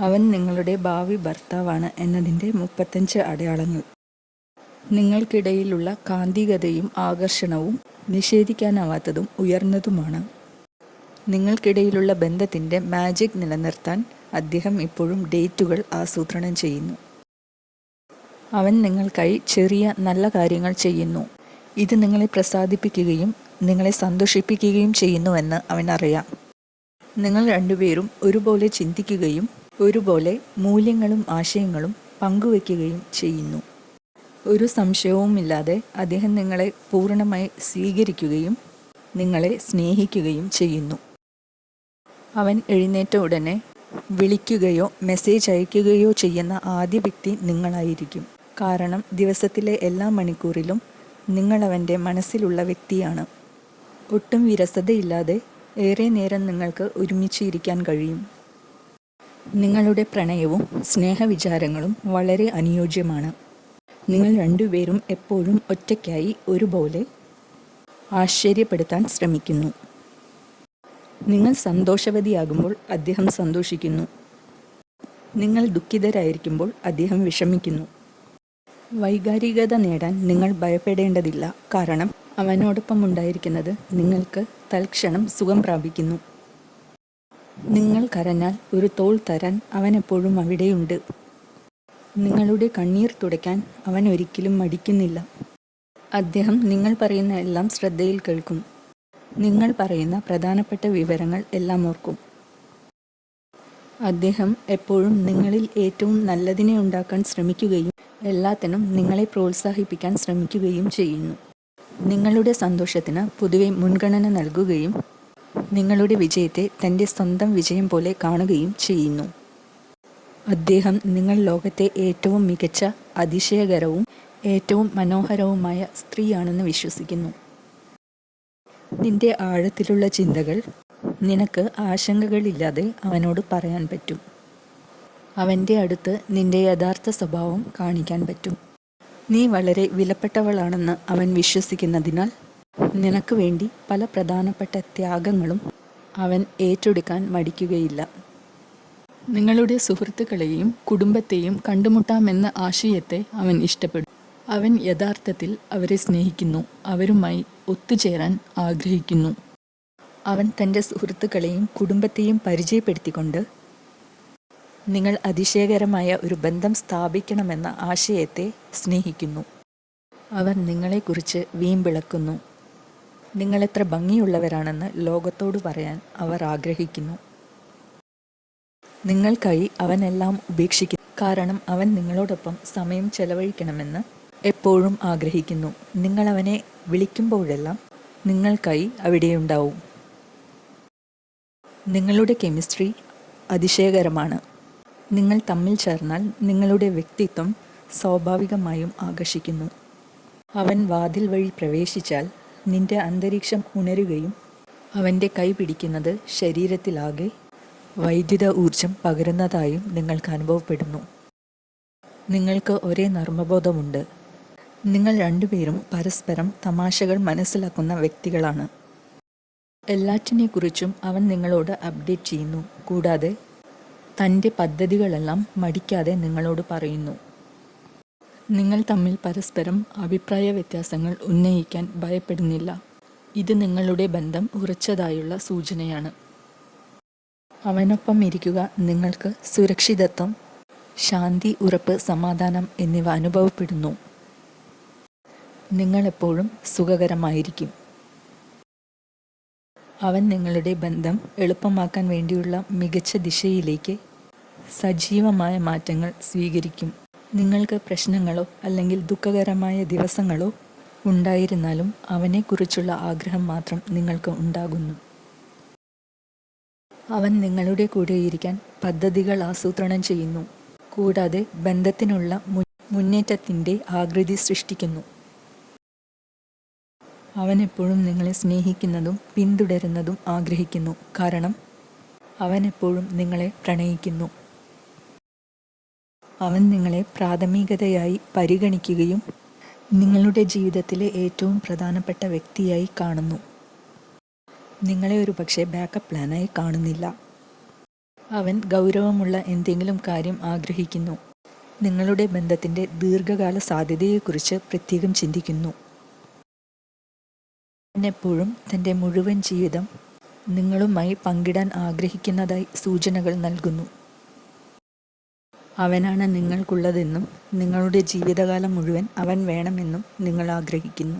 അവൻ നിങ്ങളുടെ ഭാവി ഭർത്താവാണ് എന്നതിന്റെ മുപ്പത്തഞ്ച് അടയാളങ്ങൾ. നിങ്ങൾക്കിടയിലുള്ള കാന്തികതയും ആകർഷണവും നിഷേധിക്കാനാവാത്തതും ഉയർന്നതുമാണ്. നിങ്ങൾക്കിടയിലുള്ള ബന്ധത്തിന്റെ മാജിക് നിലനിർത്താൻ അദ്ദേഹം ഇപ്പോഴും ഡേറ്റുകൾ ആസൂത്രണം ചെയ്യുന്നു. അവൻ നിങ്ങൾക്കായി ചെറിയ നല്ല കാര്യങ്ങൾ ചെയ്യുന്നു. ഇത് നിങ്ങളെ പ്രസാദിപ്പിക്കുകയും നിങ്ങളെ സന്തോഷിപ്പിക്കുകയും ചെയ്യുന്നുവെന്ന് അവൻ അറിയാം നിങ്ങൾ രണ്ടുപേരും ഒരുപോലെ ചിന്തിക്കുകയും ഒരുപോലെ മൂല്യങ്ങളും ആശയങ്ങളും പങ്കുവയ്ക്കുകയും ചെയ്യുന്നു. ഒരു സംശയവുമില്ലാതെ അദ്ദേഹം നിങ്ങളെ പൂർണമായി സ്വീകരിക്കുകയും നിങ്ങളെ സ്നേഹിക്കുകയും ചെയ്യുന്നു. അവൻ എഴുന്നേറ്റ ഉടനെ വിളിക്കുകയോ മെസ്സേജ് അയക്കുകയോ ചെയ്യുന്ന ആദ്യ വ്യക്തി നിങ്ങളായിരിക്കും. കാരണം ദിവസത്തിലെ എല്ലാ മണിക്കൂറിലും നിങ്ങൾ അവന്റെ മനസ്സിലുള്ള വ്യക്തിയാണ്. ഒട്ടും വിരസതയില്ലാതെ ഏറെ നേരം നിങ്ങൾക്ക് ഒരുമിച്ച് ഇരിക്കാൻ കഴിയും. നിങ്ങളുടെ പ്രണയവും സ്നേഹവിചാരങ്ങളും വളരെ അനുയോജ്യമാണ്. നിങ്ങൾ രണ്ടുപേരും എപ്പോഴും ഒറ്റയ്ക്കായി ഒരുപോലെ ആശ്ചര്യപ്പെടുത്താൻ ശ്രമിക്കുന്നു. നിങ്ങൾ സന്തോഷവതിയാകുമ്പോൾ അദ്ദേഹം സന്തോഷിക്കുന്നു. നിങ്ങൾ ദുഃഖിതരായിരിക്കുമ്പോൾ അദ്ദേഹം വിഷമിക്കുന്നു. വൈകാരികത നേടാൻ നിങ്ങൾ ഭയപ്പെടേണ്ടതില്ല. കാരണം അവനോടൊപ്പം ഉണ്ടായിരിക്കുന്നത് നിങ്ങൾക്ക് തൽക്ഷണം സുഖം പ്രാപിക്കുന്നു. നിങ്ങൾ കരഞ്ഞാൽ ഒരു തോൾ തരാൻ അവൻ എപ്പോഴും അവിടെയുണ്ട്. നിങ്ങളുടെ കണ്ണീർ തുടയ്ക്കാൻ അവൻ ഒരിക്കലും മടിക്കുന്നില്ല. അദ്ദേഹം നിങ്ങൾ പറയുന്ന എല്ലാം ശ്രദ്ധയിൽ കേൾക്കും. നിങ്ങൾ പറയുന്ന പ്രധാനപ്പെട്ട വിവരങ്ങൾ എല്ലാം ഓർക്കും. അദ്ദേഹം എപ്പോഴും നിങ്ങളിൽ ഏറ്റവും നല്ലതിനെ ഉണ്ടാക്കാൻ ശ്രമിക്കുകയും എല്ലാത്തിനും നിങ്ങളെ പ്രോത്സാഹിപ്പിക്കാൻ ശ്രമിക്കുകയും ചെയ്യുന്നു. നിങ്ങളുടെ സന്തോഷത്തിന് പൊതുവെ മുൻഗണന നൽകുകയും നിങ്ങളുടെ വിജയത്തെ തന്റെ സ്വന്തം വിജയം പോലെ കാണുകയും ചെയ്യുന്നു. അദ്ദേഹം നിങ്ങൾ ലോകത്തെ ഏറ്റവും മികച്ച അതിശയകരവും ഏറ്റവും മനോഹരവുമായ സ്ത്രീയാണെന്ന് വിശ്വസിക്കുന്നു. നിന്റെ ആഴത്തിലുള്ള ചിന്തകൾ നിനക്ക് ആശങ്കകളില്ലാതെ അവനോട് പറയാൻ പറ്റും. അവന്റെ അടുത്ത് നിന്റെ യഥാർത്ഥ സ്വഭാവം കാണിക്കാൻ പറ്റും. നീ വളരെ വിലപ്പെട്ടവളാണെന്ന് അവൻ വിശ്വസിക്കുന്നതിനാൽ നിനക്ക് വേണ്ടി പല പ്രധാനപ്പെട്ട ത്യാഗങ്ങളും അവൻ ഏറ്റെടുക്കാൻ മടിക്കുകയില്ല. നിങ്ങളുടെ സുഹൃത്തുക്കളെയും കുടുംബത്തെയും കണ്ടുമുട്ടാമെന്ന ആശയത്തെ അവൻ ഇഷ്ടപ്പെടും. അവൻ യഥാർത്ഥത്തിൽ അവരെ സ്നേഹിക്കുന്നു അവരുമായി ഒത്തുചേരാൻ ആഗ്രഹിക്കുന്നു. അവൻ തന്റെ സുഹൃത്തുക്കളെയും കുടുംബത്തെയും പരിചയപ്പെടുത്തിക്കൊണ്ട് നിങ്ങൾ അതിശയകരമായ ഒരു ബന്ധം സ്ഥാപിക്കണമെന്ന ആശയത്തെ സ്നേഹിക്കുന്നു. അവർ നിങ്ങളെക്കുറിച്ച് വീമ്പിളക്കുന്നു. നിങ്ങളെത്ര ഭംഗിയുള്ളവരാണെന്ന് ലോകത്തോട് പറയാൻ അവർ ആഗ്രഹിക്കുന്നു. നിങ്ങൾക്കായി അവനെല്ലാം ഉപേക്ഷിക്കുന്നു. കാരണം അവൻ നിങ്ങളോടൊപ്പം സമയം ചെലവഴിക്കണമെന്ന് എപ്പോഴും ആഗ്രഹിക്കുന്നു. നിങ്ങൾ അവനെ വിളിക്കുമ്പോഴെല്ലാം നിങ്ങൾക്കായി അവിടെയുണ്ടാവും. നിങ്ങളുടെ കെമിസ്ട്രി അതിശയകരമാണ്. നിങ്ങൾ തമ്മിൽ ചേർന്നാൽ നിങ്ങളുടെ വ്യക്തിത്വം സ്വാഭാവികമായും ആകർഷിക്കുന്നു. അവൻ വാതിൽ വഴി പ്രവേശിച്ചാൽ നിന്റെ അന്തരീക്ഷം ഉണരുകയും അവന്റെ കൈ പിടിക്കുന്നത് ശരീരത്തിലാകെ വൈദ്യുത ഊർജം പകരുന്നതായും നിങ്ങൾക്ക് അനുഭവപ്പെടുന്നു. നിങ്ങൾക്ക് ഒരേ നർമ്മബോധമുണ്ട്. നിങ്ങൾ രണ്ടുപേരും പരസ്പരം തമാശകൾ മനസ്സിലാക്കുന്ന വ്യക്തികളാണ്. എല്ലാറ്റിനെക്കുറിച്ചും അവൻ നിങ്ങളോട് അപ്ഡേറ്റ് ചെയ്യുന്നു. കൂടാതെ തന്റെ പദ്ധതികളെല്ലാം മടിക്കാതെ നിങ്ങളോട് പറയുന്നു. നിങ്ങൾ തമ്മിൽ പരസ്പരം അഭിപ്രായ വ്യത്യാസങ്ങൾ ഉന്നയിക്കാൻ ഭയപ്പെടുന്നില്ല. ഇത് നിങ്ങളുടെ ബന്ധം ഉറച്ചതായുള്ള സൂചനയാണ്. അവനൊപ്പം ഇരിക്കുക നിങ്ങൾക്ക് സുരക്ഷിതത്വം ശാന്തി ഉറപ്പ് സമാധാനം എന്നിവ അനുഭവപ്പെടുന്നു. നിങ്ങളെപ്പോഴും സുഖകരമായിരിക്കും. അവൻ നിങ്ങളുടെ ബന്ധം എളുപ്പമാക്കാൻ വേണ്ടിയുള്ള മികച്ച ദിശയിലേക്ക് സജീവമായ മാറ്റങ്ങൾ സ്വീകരിക്കും. നിങ്ങൾക്ക് പ്രശ്നങ്ങളോ അല്ലെങ്കിൽ ദുഃഖകരമായ ദിവസങ്ങളോ ഉണ്ടായിരുന്നാലും അവനെക്കുറിച്ചുള്ള ആഗ്രഹം മാത്രം നിങ്ങൾക്ക് ഉണ്ടാകുന്നു. അവൻ നിങ്ങളുടെ കൂടെയിരിക്കാൻ പദ്ധതികൾ ആസൂത്രണം ചെയ്യുന്നു. കൂടാതെ ബന്ധത്തിനുള്ള മുന്നേറ്റത്തിന്റെ ആകൃതി സൃഷ്ടിക്കുന്നു. അവൻ എപ്പോഴും നിങ്ങളെ സ്നേഹിക്കുന്നതും പിന്തുടരുന്നതും ആഗ്രഹിക്കുന്നു. കാരണം അവൻ എപ്പോഴും നിങ്ങളെ പ്രണയിക്കുന്നു. അവൻ നിങ്ങളെ പ്രാഥമികതയായി പരിഗണിക്കുകയും നിങ്ങളുടെ ജീവിതത്തിലെ ഏറ്റവും പ്രധാനപ്പെട്ട വ്യക്തിയായി കാണുന്നു. നിങ്ങളെ ഒരു പക്ഷേ ബാക്കപ്പ് പ്ലാനായി കാണുന്നില്ല. അവൻ ഗൗരവമുള്ള എന്തെങ്കിലും കാര്യം ആഗ്രഹിക്കുന്നു. നിങ്ങളുടെ ബന്ധത്തിന്റെ ദീർഘകാല സാധ്യതയെക്കുറിച്ച് പ്രത്യേകം ചിന്തിക്കുന്നു. എപ്പോഴും തന്റെ മുഴുവൻ ജീവിതം നിങ്ങളുമായി പങ്കിടാൻ ആഗ്രഹിക്കുന്നതായി സൂചനകൾ നൽകുന്നു. അവനാണ് നിങ്ങൾക്കുള്ളതെന്നും നിങ്ങളുടെ ജീവിതകാലം മുഴുവൻ അവൻ വേണമെന്നും നിങ്ങൾ ആഗ്രഹിക്കുന്നു.